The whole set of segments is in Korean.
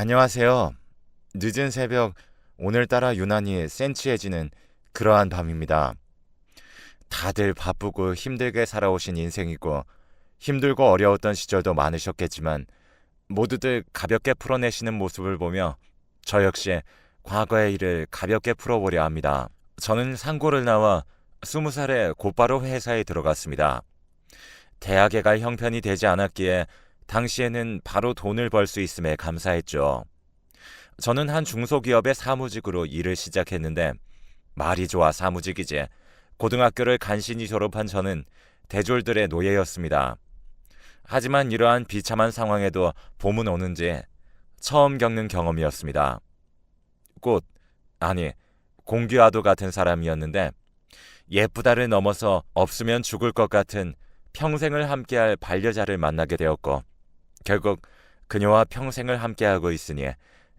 안녕하세요. 늦은 새벽 오늘따라 유난히 센치해지는 그러한 밤입니다. 다들 바쁘고 힘들게 살아오신 인생이고 힘들고 어려웠던 시절도 많으셨겠지만 모두들 가볍게 풀어내시는 모습을 보며 저 역시 과거의 일을 가볍게 풀어보려 합니다. 저는 상고를 나와 스무 살에 곧바로 회사에 들어갔습니다. 대학에 갈 형편이 되지 않았기에 당시에는 바로 돈을 벌 수 있음에 감사했죠. 저는 한 중소기업의 사무직으로 일을 시작했는데 말이 좋아 사무직이지 고등학교를 간신히 졸업한 저는 대졸들의 노예였습니다. 하지만 이러한 비참한 상황에도 봄은 오는지 처음 겪는 경험이었습니다. 꽃, 아니, 공기와도 같은 사람이었는데 예쁘다를 넘어서 없으면 죽을 것 같은 평생을 함께할 반려자를 만나게 되었고 결국 그녀와 평생을 함께하고 있으니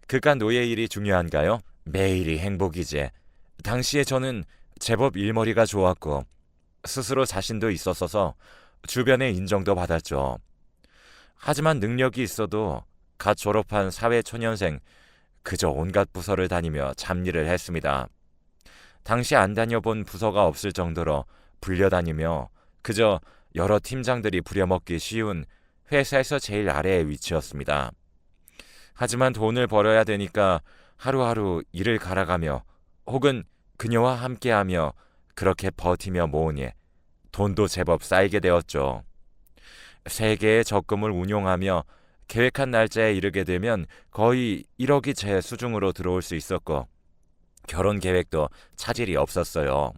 그깟 노예 일이 중요한가요? 매일이 행복이지. 당시에 저는 제법 일머리가 좋았고 스스로 자신도 있었어서 주변의 인정도 받았죠. 하지만 능력이 있어도 갓 졸업한 사회초년생 그저 온갖 부서를 다니며 잡일을 했습니다. 당시 안 다녀본 부서가 없을 정도로 불려다니며 그저 여러 팀장들이 부려먹기 쉬운 회사에서 제일 아래의 위치였습니다. 하지만 돈을 벌어야 되니까 하루하루 일을 갈아가며 혹은 그녀와 함께하며 그렇게 버티며 모으니 돈도 제법 쌓이게 되었죠. 세 개의 적금을 운용하며 계획한 날짜에 이르게 되면 거의 1억이 제 수중으로 들어올 수 있었고 결혼 계획도 차질이 없었어요.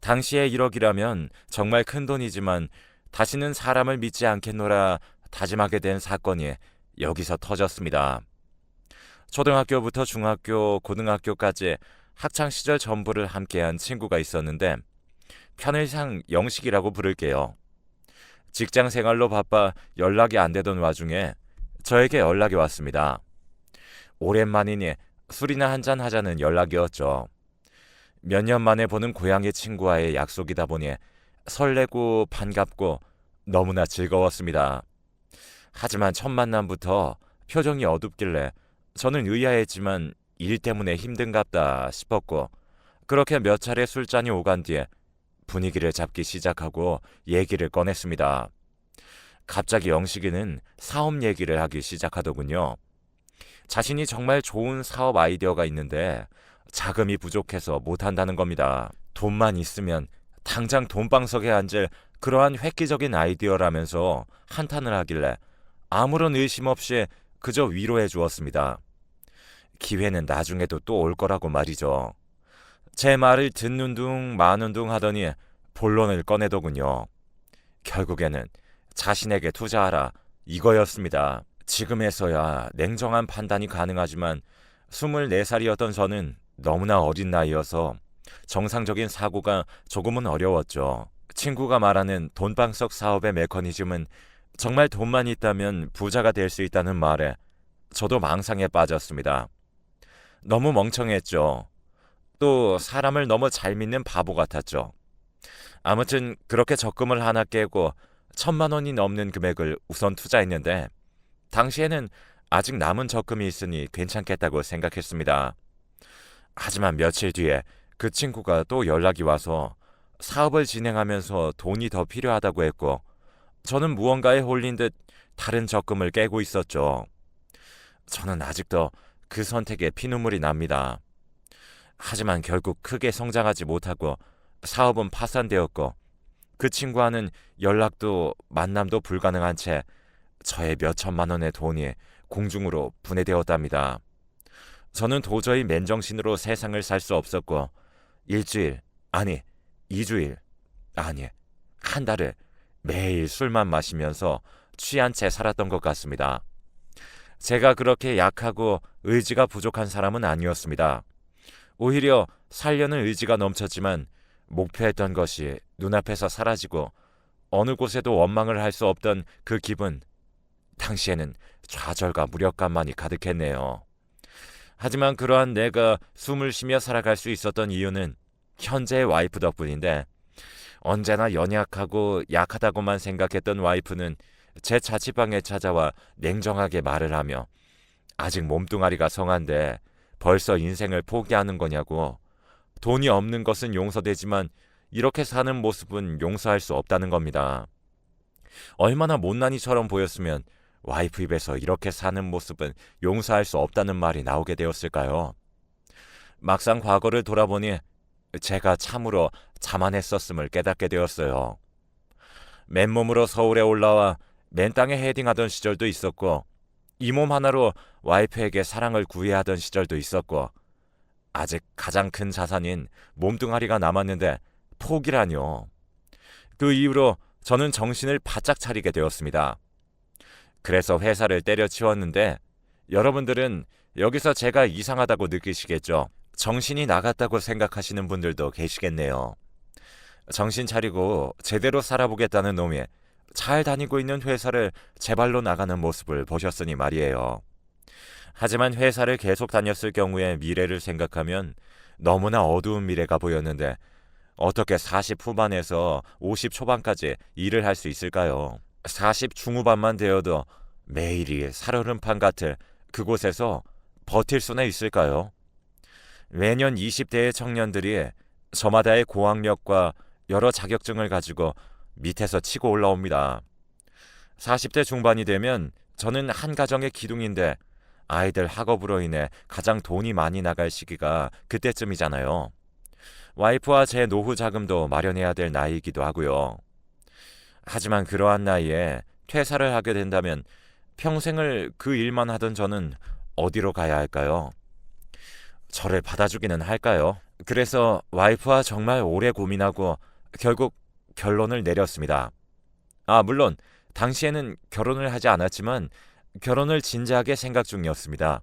당시에 1억이라면 정말 큰 돈이지만 다시는 사람을 믿지 않겠노라 다짐하게 된 사건이 여기서 터졌습니다. 초등학교부터 중학교, 고등학교까지 학창 시절 전부를 함께한 친구가 있었는데 편의상 영식이라고 부를게요. 직장 생활로 바빠 연락이 안 되던 와중에 저에게 연락이 왔습니다. 오랜만이니 술이나 한잔 하자는 연락이었죠. 몇 년 만에 보는 고향의 친구와의 약속이다 보니 설레고 반갑고 너무나 즐거웠습니다. 하지만 첫 만남부터 표정이 어둡길래 저는 의아했지만 일 때문에 힘든갑다 싶었고 그렇게 몇 차례 술잔이 오간 뒤에 분위기를 잡기 시작하고 얘기를 꺼냈습니다. 갑자기 영식이는 사업 얘기를 하기 시작하더군요. 자신이 정말 좋은 사업 아이디어가 있는데 자금이 부족해서 못한다는 겁니다. 돈만 있으면 당장 돈방석에 앉을 그러한 획기적인 아이디어라면서 한탄을 하길래 아무런 의심 없이 그저 위로해 주었습니다. 기회는 나중에도 또 올 거라고 말이죠. 제 말을 듣는 둥 마는 둥 하더니 본론을 꺼내더군요. 결국에는 자신에게 투자하라 이거였습니다. 지금에서야 냉정한 판단이 가능하지만 24살이었던 저는 너무나 어린 나이여서 정상적인 사고가 조금은 어려웠죠. 친구가 말하는 돈방석 사업의 메커니즘은 정말 돈만 있다면 부자가 될 수 있다는 말에 저도 망상에 빠졌습니다. 너무 멍청했죠. 또 사람을 너무 잘 믿는 바보 같았죠. 아무튼 그렇게 적금을 하나 깨고 천만 원이 넘는 금액을 우선 투자했는데 당시에는 아직 남은 적금이 있으니 괜찮겠다고 생각했습니다. 하지만 며칠 뒤에 그 친구가 또 연락이 와서 사업을 진행하면서 돈이 더 필요하다고 했고 저는 무언가에 홀린 듯 다른 적금을 깨고 있었죠. 저는 아직도 그 선택에 피눈물이 납니다. 하지만 결국 크게 성장하지 못하고 사업은 파산되었고 그 친구와는 연락도 만남도 불가능한 채 저의 몇 천만 원의 돈이 공중으로 분해되었답니다. 저는 도저히 맨정신으로 세상을 살 수 없었고 일주일 아니 이주일 아니 한 달을 매일 술만 마시면서 취한 채 살았던 것 같습니다. 제가 그렇게 약하고 의지가 부족한 사람은 아니었습니다. 오히려 살려는 의지가 넘쳤지만 목표했던 것이 눈앞에서 사라지고 어느 곳에도 원망을 할 수 없던 그 기분. 당시에는 좌절과 무력감만이 가득했네요. 하지만 그러한 내가 숨을 쉬며 살아갈 수 있었던 이유는 현재의 와이프 덕분인데 언제나 연약하고 약하다고만 생각했던 와이프는 제 자취방에 찾아와 냉정하게 말을 하며 아직 몸뚱아리가 성한데 벌써 인생을 포기하는 거냐고. 돈이 없는 것은 용서되지만 이렇게 사는 모습은 용서할 수 없다는 겁니다. 얼마나 못난이처럼 보였으면 와이프 입에서 이렇게 사는 모습은 용서할 수 없다는 말이 나오게 되었을까요? 막상 과거를 돌아보니 제가 참으로 자만했었음을 깨닫게 되었어요. 맨몸으로 서울에 올라와 맨 땅에 헤딩하던 시절도 있었고 이 몸 하나로 와이프에게 사랑을 구해야 하던 시절도 있었고 아직 가장 큰 자산인 몸뚱아리가 남았는데 포기라뇨. 그 이후로 저는 정신을 바짝 차리게 되었습니다. 그래서 회사를 때려치웠는데 여러분들은 여기서 제가 이상하다고 느끼시겠죠. 정신이 나갔다고 생각하시는 분들도 계시겠네요. 정신 차리고 제대로 살아보겠다는 놈이 잘 다니고 있는 회사를 제 발로 나가는 모습을 보셨으니 말이에요. 하지만 회사를 계속 다녔을 경우에 미래를 생각하면 너무나 어두운 미래가 보였는데 어떻게 40 후반에서 50 초반까지 일을 할 수 있을까요? 40 중후반만 되어도 매일이 살얼음판 같을 그곳에서 버틸 수나 있을까요? 매년 20대의 청년들이 저마다의 고학력과 여러 자격증을 가지고 밑에서 치고 올라옵니다. 40대 중반이 되면 저는 한 가정의 기둥인데 아이들 학업으로 인해 가장 돈이 많이 나갈 시기가 그때쯤이잖아요. 와이프와 제 노후 자금도 마련해야 될 나이이기도 하고요. 하지만 그러한 나이에 퇴사를 하게 된다면 평생을 그 일만 하던 저는 어디로 가야 할까요? 저를 받아주기는 할까요? 그래서 와이프와 정말 오래 고민하고 결국 결론을 내렸습니다. 아, 물론 당시에는 결혼을 하지 않았지만 결혼을 진지하게 생각 중이었습니다.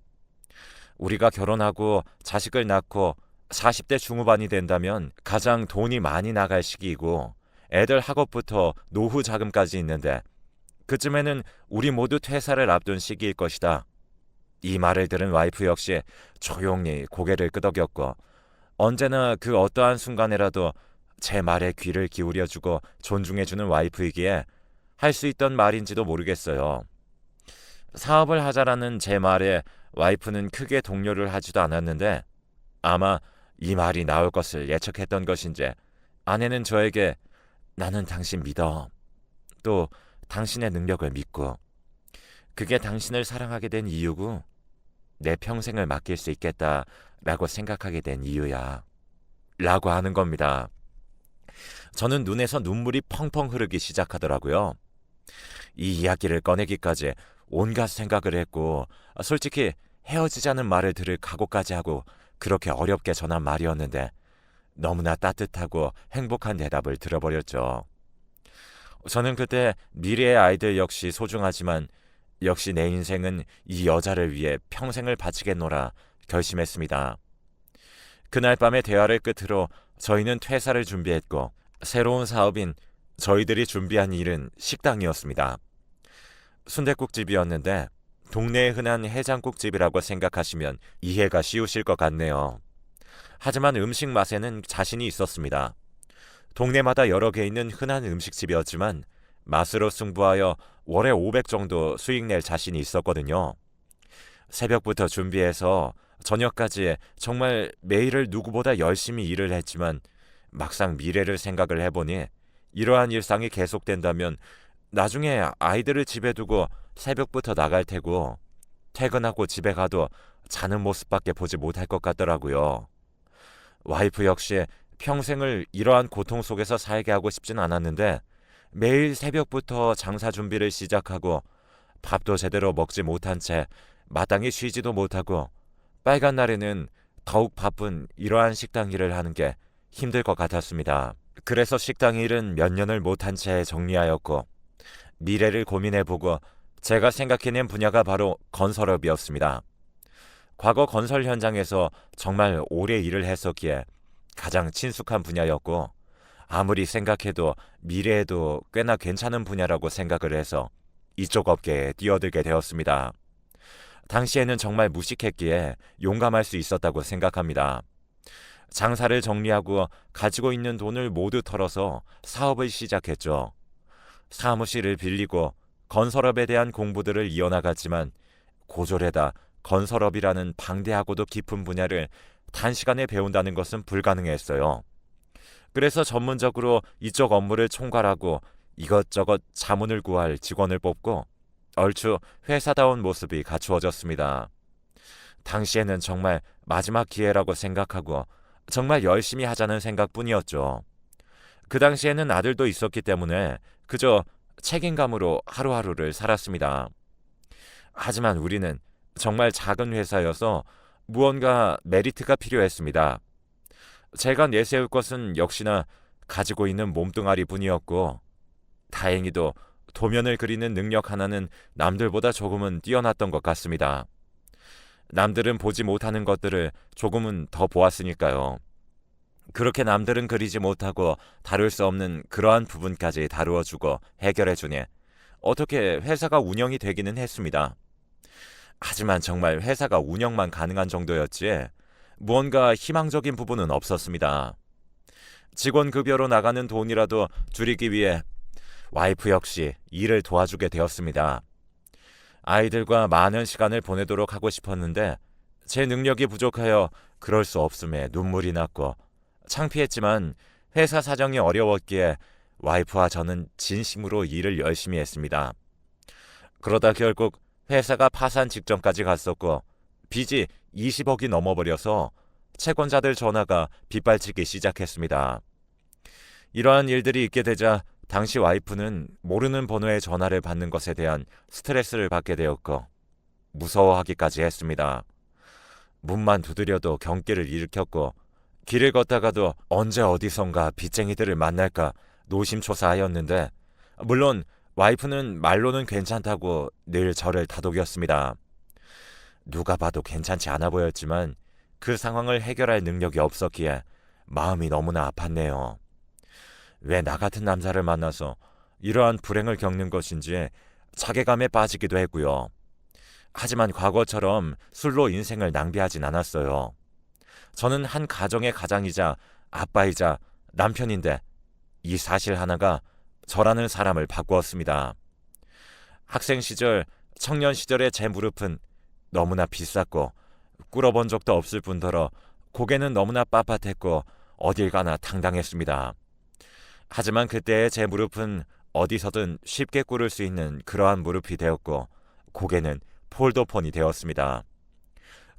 우리가 결혼하고 자식을 낳고 40대 중후반이 된다면 가장 돈이 많이 나갈 시기이고 애들 학업부터 노후 자금까지 있는데 그쯤에는 우리 모두 퇴사를 앞둔 시기일 것이다. 이 말을 들은 와이프 역시 조용히 고개를 끄덕였고 언제나 그 어떠한 순간에라도 제 말에 귀를 기울여주고 존중해주는 와이프이기에 할 수 있던 말인지도 모르겠어요. 사업을 하자라는 제 말에 와이프는 크게 동료를 하지도 않았는데 아마 이 말이 나올 것을 예측했던 것인지 아내는 저에게 나는 당신 믿어. 또 당신의 능력을 믿고 그게 당신을 사랑하게 된 이유고 내 평생을 맡길 수 있겠다라고 생각하게 된 이유야. 라고 하는 겁니다. 저는 눈에서 눈물이 펑펑 흐르기 시작하더라고요. 이 이야기를 꺼내기까지 온갖 생각을 했고 솔직히 헤어지자는 말을 들을 각오까지 하고 그렇게 어렵게 전한 말이었는데 너무나 따뜻하고 행복한 대답을 들어버렸죠. 저는 그때 미래의 아이들 역시 소중하지만 역시 내 인생은 이 여자를 위해 평생을 바치겠노라 결심했습니다. 그날 밤의 대화를 끝으로 저희는 퇴사를 준비했고 새로운 사업인 저희들이 준비한 일은 식당이었습니다. 순대국집이었는데 동네에 흔한 해장국집이라고 생각하시면 이해가 쉬우실 것 같네요. 하지만 음식 맛에는 자신이 있었습니다. 동네마다 여러 개 있는 흔한 음식집이었지만 맛으로 승부하여 월에 500 정도 수익 낼 자신이 있었거든요. 새벽부터 준비해서 저녁까지 정말 매일을 누구보다 열심히 일을 했지만 막상 미래를 생각을 해보니 이러한 일상이 계속된다면 나중에 아이들을 집에 두고 새벽부터 나갈 테고 퇴근하고 집에 가도 자는 모습밖에 보지 못할 것 같더라고요. 와이프 역시 평생을 이러한 고통 속에서 살게 하고 싶진 않았는데 매일 새벽부터 장사 준비를 시작하고 밥도 제대로 먹지 못한 채 마땅히 쉬지도 못하고 빨간 날에는 더욱 바쁜 이러한 식당 일을 하는 게 힘들 것 같았습니다. 그래서 식당 일은 몇 년을 못한 채 정리하였고 미래를 고민해보고 제가 생각해낸 분야가 바로 건설업이었습니다. 과거 건설 현장에서 정말 오래 일을 했었기에 가장 친숙한 분야였고 아무리 생각해도 미래에도 꽤나 괜찮은 분야라고 생각을 해서 이쪽 업계에 뛰어들게 되었습니다. 당시에는 정말 무식했기에 용감할 수 있었다고 생각합니다. 장사를 정리하고 가지고 있는 돈을 모두 털어서 사업을 시작했죠. 사무실을 빌리고 건설업에 대한 공부들을 이어나갔지만 고졸에다 건설업이라는 방대하고도 깊은 분야를 단시간에 배운다는 것은 불가능했어요. 그래서 전문적으로 이쪽 업무를 총괄하고 이것저것 자문을 구할 직원을 뽑고 얼추 회사다운 모습이 갖추어졌습니다. 당시에는 정말 마지막 기회라고 생각하고 정말 열심히 하자는 생각뿐이었죠. 그 당시에는 아들도 있었기 때문에 그저 책임감으로 하루하루를 살았습니다. 하지만 우리는 정말 작은 회사여서 무언가 메리트가 필요했습니다. 제가 내세울 것은 역시나 가지고 있는 몸뚱아리 뿐이었고, 다행히도 도면을 그리는 능력 하나는 남들보다 조금은 뛰어났던 것 같습니다. 남들은 보지 못하는 것들을 조금은 더 보았으니까요. 그렇게 남들은 그리지 못하고 다룰 수 없는 그러한 부분까지 다루어주고 해결해주니 어떻게 회사가 운영이 되기는 했습니다. 하지만 정말 회사가 운영만 가능한 정도였지 무언가 희망적인 부분은 없었습니다. 직원 급여로 나가는 돈이라도 줄이기 위해 와이프 역시 일을 도와주게 되었습니다. 아이들과 많은 시간을 보내도록 하고 싶었는데 제 능력이 부족하여 그럴 수 없음에 눈물이 났고 창피했지만 회사 사정이 어려웠기에 와이프와 저는 진심으로 일을 열심히 했습니다. 그러다 결국 회사가 파산 직전까지 갔었고 빚이 20억이 넘어버려서 채권자들 전화가 빗발치기 시작했습니다. 이러한 일들이 있게 되자 당시 와이프는 모르는 번호의 전화를 받는 것에 대한 스트레스를 받게 되었고 무서워하기까지 했습니다. 문만 두드려도 경계를 일으켰고 길을 걷다가도 언제 어디선가 빚쟁이들을 만날까 노심초사하였는데 물론 와이프는 말로는 괜찮다고 늘 저를 다독였습니다. 누가 봐도 괜찮지 않아 보였지만 그 상황을 해결할 능력이 없었기에 마음이 너무나 아팠네요. 왜 나 같은 남자를 만나서 이러한 불행을 겪는 것인지 자괴감에 빠지기도 했고요. 하지만 과거처럼 술로 인생을 낭비하진 않았어요. 저는 한 가정의 가장이자 아빠이자 남편인데 이 사실 하나가 저라는 사람을 바꾸었습니다. 학생 시절, 청년 시절의 제 무릎은 너무나 비쌌고 꿇어본 적도 없을 뿐더러 고개는 너무나 빳빳했고 어딜 가나 당당했습니다. 하지만 그때의 제 무릎은 어디서든 쉽게 꿇을 수 있는 그러한 무릎이 되었고 고개는 폴더폰이 되었습니다.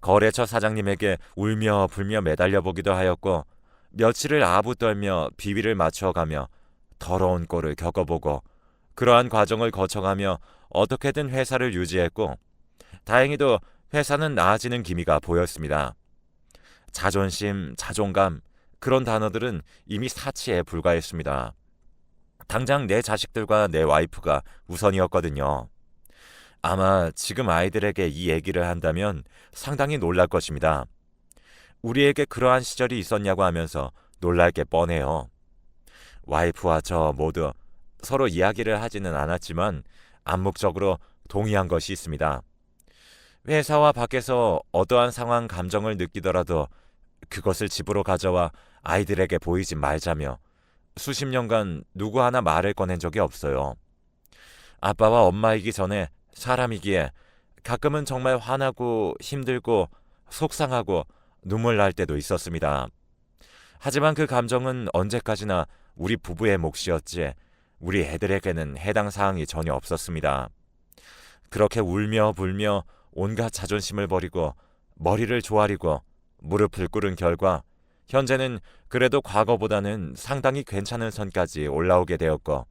거래처 사장님에게 울며 불며 매달려 보기도 하였고 며칠을 아부 떨며 비위를 맞춰가며 더러운 꼴을 겪어보고 그러한 과정을 거쳐가며 어떻게든 회사를 유지했고 다행히도 회사는 나아지는 기미가 보였습니다. 자존심, 자존감 그런 단어들은 이미 사치에 불과했습니다. 당장 내 자식들과 내 와이프가 우선이었거든요. 아마 지금 아이들에게 이 얘기를 한다면 상당히 놀랄 것입니다. 우리에게 그러한 시절이 있었냐고 하면서 놀랄 게 뻔해요. 와이프와 저 모두 서로 이야기를 하지는 않았지만 암묵적으로 동의한 것이 있습니다. 회사와 밖에서 어떠한 상황 감정을 느끼더라도 그것을 집으로 가져와 아이들에게 보이지 말자며 수십 년간 누구 하나 말을 꺼낸 적이 없어요. 아빠와 엄마이기 전에 사람이기에 가끔은 정말 화나고 힘들고 속상하고 눈물 날 때도 있었습니다. 하지만 그 감정은 언제까지나 우리 부부의 몫이었지 우리 애들에게는 해당 사항이 전혀 없었습니다. 그렇게 울며 불며 온갖 자존심을 버리고 머리를 조아리고 무릎을 꿇은 결과 현재는 그래도 과거보다는 상당히 괜찮은 선까지 올라오게 되었고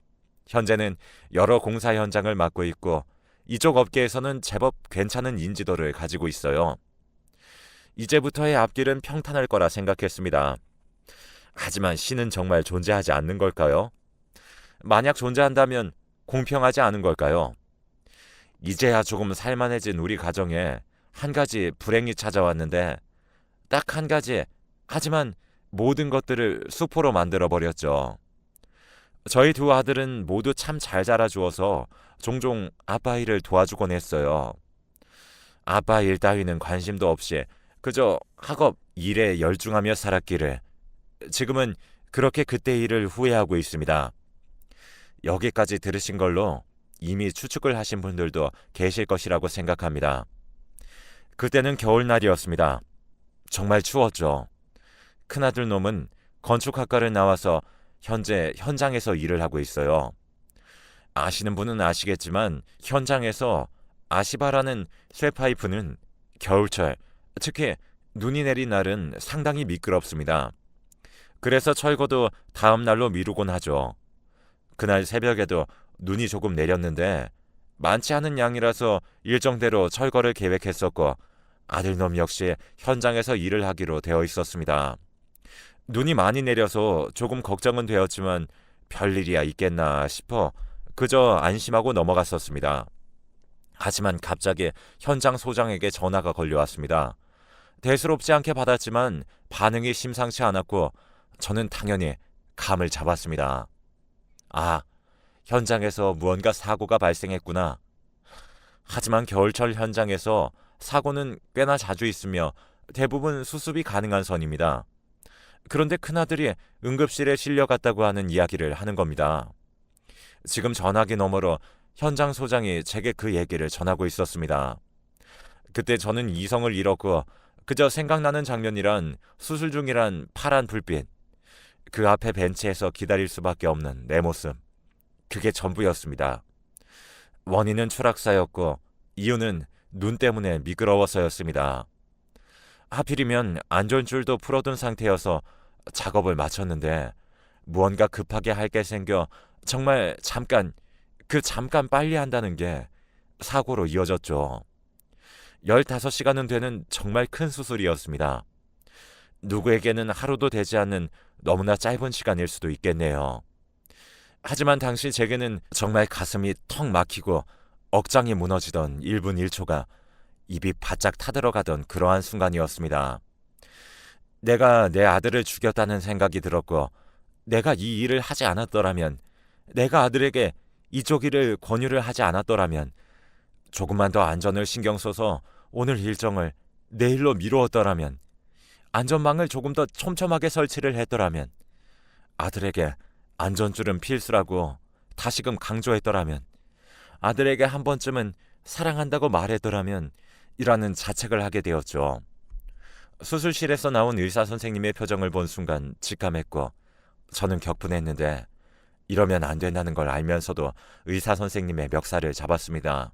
현재는 여러 공사 현장을 맡고 있고 이쪽 업계에서는 제법 괜찮은 인지도를 가지고 있어요. 이제부터의 앞길은 평탄할 거라 생각했습니다. 하지만 신은 정말 존재하지 않는 걸까요? 만약 존재한다면 공평하지 않은 걸까요? 이제야 조금 살만해진 우리 가정에 한 가지 불행이 찾아왔는데 딱 한 가지 하지만 모든 것들을 수포로 만들어 버렸죠. 저희 두 아들은 모두 참 잘 자라 주어서 종종 아빠 일을 도와주곤 했어요. 아빠 일 따위는 관심도 없이 그저 학업 일에 열중하며 살았기를 지금은 그렇게 그때 일을 후회하고 있습니다. 여기까지 들으신 걸로 이미 추측을 하신 분들도 계실 것이라고 생각합니다. 그때는 겨울날이었습니다. 정말 추웠죠. 큰아들 놈은 건축학과를 나와서 현재 현장에서 일을 하고 있어요. 아시는 분은 아시겠지만 현장에서 아시바라는 쇠파이프는 겨울철, 특히 눈이 내린 날은 상당히 미끄럽습니다. 그래서 철거도 다음 날로 미루곤 하죠. 그날 새벽에도 눈이 조금 내렸는데 많지 않은 양이라서 일정대로 철거를 계획했었고 아들놈 역시 현장에서 일을 하기로 되어 있었습니다. 눈이 많이 내려서 조금 걱정은 되었지만 별일이야 있겠나 싶어 그저 안심하고 넘어갔었습니다. 하지만 갑자기 현장 소장에게 전화가 걸려왔습니다. 대수롭지 않게 받았지만 반응이 심상치 않았고 저는 당연히 감을 잡았습니다. 아, 현장에서 무언가 사고가 발생했구나. 하지만 겨울철 현장에서 사고는 꽤나 자주 있으며 대부분 수습이 가능한 선입니다. 그런데 큰아들이 응급실에 실려갔다고 하는 이야기를 하는 겁니다. 지금 전화기 너머로 현장 소장이 제게 그 얘기를 전하고 있었습니다. 그때 저는 이성을 잃었고 그저 생각나는 장면이란 수술 중이란 파란 불빛, 그 앞에 벤치에서 기다릴 수밖에 없는 내 모습, 그게 전부였습니다. 원인은 추락사였고 이유는 눈 때문에 미끄러워서였습니다. 하필이면 안전줄도 풀어둔 상태여서 작업을 마쳤는데 무언가 급하게 할 게 생겨 정말 잠깐 그 잠깐 빨리 한다는 게 사고로 이어졌죠. 15시간은 되는 정말 큰 수술이었습니다. 누구에게는 하루도 되지 않는 너무나 짧은 시간일 수도 있겠네요. 하지만 당시 제게는 정말 가슴이 턱 막히고 억장이 무너지던 1분 1초가 입이 바짝 타들어가던 그러한 순간이었습니다. 내가 내 아들을 죽였다는 생각이 들었고, 내가 이 일을 하지 않았더라면, 내가 아들에게 이쪽 일을 권유를 하지 않았더라면, 조금만 더 안전을 신경 써서 오늘 일정을 내일로 미루었더라면, 안전망을 조금 더 촘촘하게 설치를 했더라면, 아들에게 안전줄은 필수라고 다시금 강조했더라면, 아들에게 한 번쯤은 사랑한다고 말했더라면, 이라는 자책을 하게 되었죠. 수술실에서 나온 의사 선생님의 표정을 본 순간 직감했고 저는 격분했는데 이러면 안 된다는 걸 알면서도 의사 선생님의 멱살을 잡았습니다.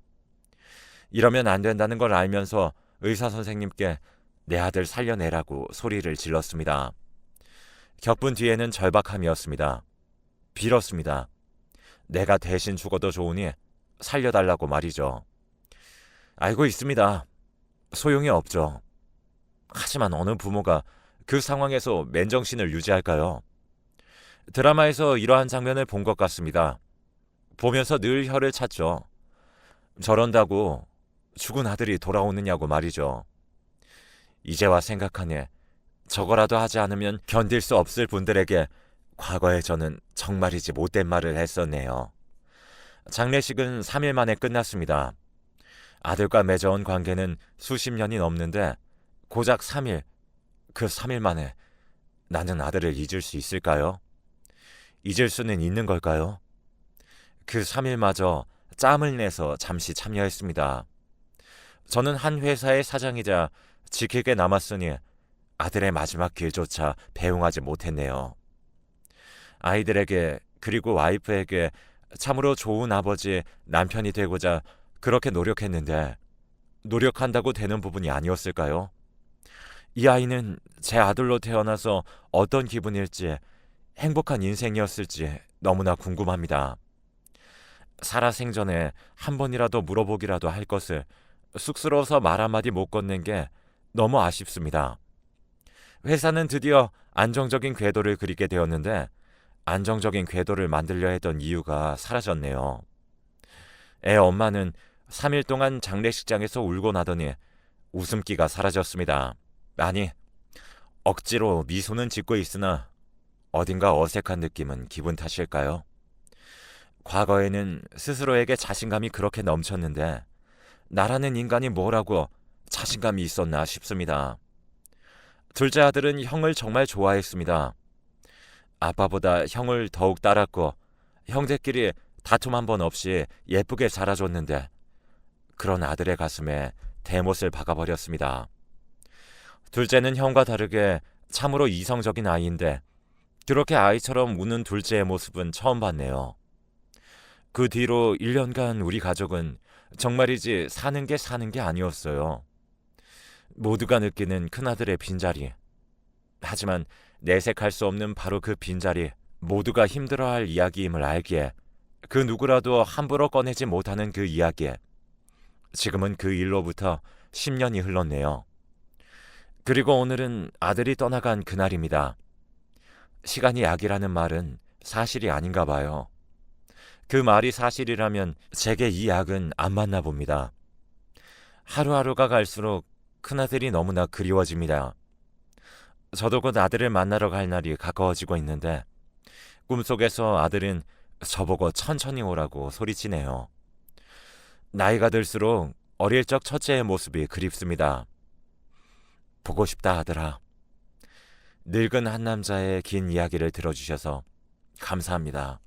이러면 안 된다는 걸 알면서 의사 선생님께 내 아들 살려내라고 소리를 질렀습니다. 격분 뒤에는 절박함이었습니다. 빌었습니다. 내가 대신 죽어도 좋으니 살려달라고 말이죠. 알고 있습니다. 소용이 없죠. 하지만 어느 부모가 그 상황에서 맨정신을 유지할까요? 드라마에서 이러한 장면을 본 것 같습니다. 보면서 늘 혀를 찼죠. 저런다고 죽은 아들이 돌아오느냐고 말이죠. 이제와 생각하니 저거라도 하지 않으면 견딜 수 없을 분들에게 과거에 저는 정말이지 못된 말을 했었네요. 장례식은 3일 만에 끝났습니다. 아들과 맺어온 관계는 수십 년이 넘는데 고작 3일, 그 3일 만에 나는 아들을 잊을 수 있을까요? 잊을 수는 있는 걸까요? 그 3일마저 짬을 내서 잠시 참여했습니다. 저는 한 회사의 사장이자 지키게 남았으니 아들의 마지막 길조차 배웅하지 못했네요. 아이들에게 그리고 와이프에게 참으로 좋은 아버지, 남편이 되고자 그렇게 노력했는데 노력한다고 되는 부분이 아니었을까요? 이 아이는 제 아들로 태어나서 어떤 기분일지 행복한 인생이었을지 너무나 궁금합니다. 살아 생전에 한 번이라도 물어보기라도 할 것을 쑥스러워서 말 한마디 못 건넨 게 너무 아쉽습니다. 회사는 드디어 안정적인 궤도를 그리게 되었는데 안정적인 궤도를 만들려 했던 이유가 사라졌네요. 애 엄마는 3일 동안 장례식장에서 울고 나더니 웃음기가 사라졌습니다. 아니, 억지로 미소는 짓고 있으나 어딘가 어색한 느낌은 기분 탓일까요? 과거에는 스스로에게 자신감이 그렇게 넘쳤는데 나라는 인간이 뭐라고 자신감이 있었나 싶습니다. 둘째 아들은 형을 정말 좋아했습니다. 아빠보다 형을 더욱 따랐고 형제끼리 다툼 한 번 없이 예쁘게 자라줬는데 그런 아들의 가슴에 대못을 박아버렸습니다. 둘째는 형과 다르게 참으로 이성적인 아이인데 그렇게 아이처럼 우는 둘째의 모습은 처음 봤네요. 그 뒤로 1년간 우리 가족은 정말이지 사는 게 사는 게 아니었어요. 모두가 느끼는 큰아들의 빈자리. 하지만 내색할 수 없는 바로 그 빈자리, 모두가 힘들어할 이야기임을 알기에 그 누구라도 함부로 꺼내지 못하는 그 이야기에 지금은 그 일로부터 10년이 흘렀네요. 그리고 오늘은 아들이 떠나간 그날입니다. 시간이 약이라는 말은 사실이 아닌가 봐요. 그 말이 사실이라면 제게 이 약은 안 맞나 봅니다. 하루하루가 갈수록 큰아들이 너무나 그리워집니다. 저도 곧 아들을 만나러 갈 날이 가까워지고 있는데 꿈속에서 아들은 저보고 천천히 오라고 소리치네요. 나이가 들수록 어릴 적 첫째의 모습이 그립습니다. 보고 싶다 아들아. 늙은 한 남자의 긴 이야기를 들어주셔서 감사합니다.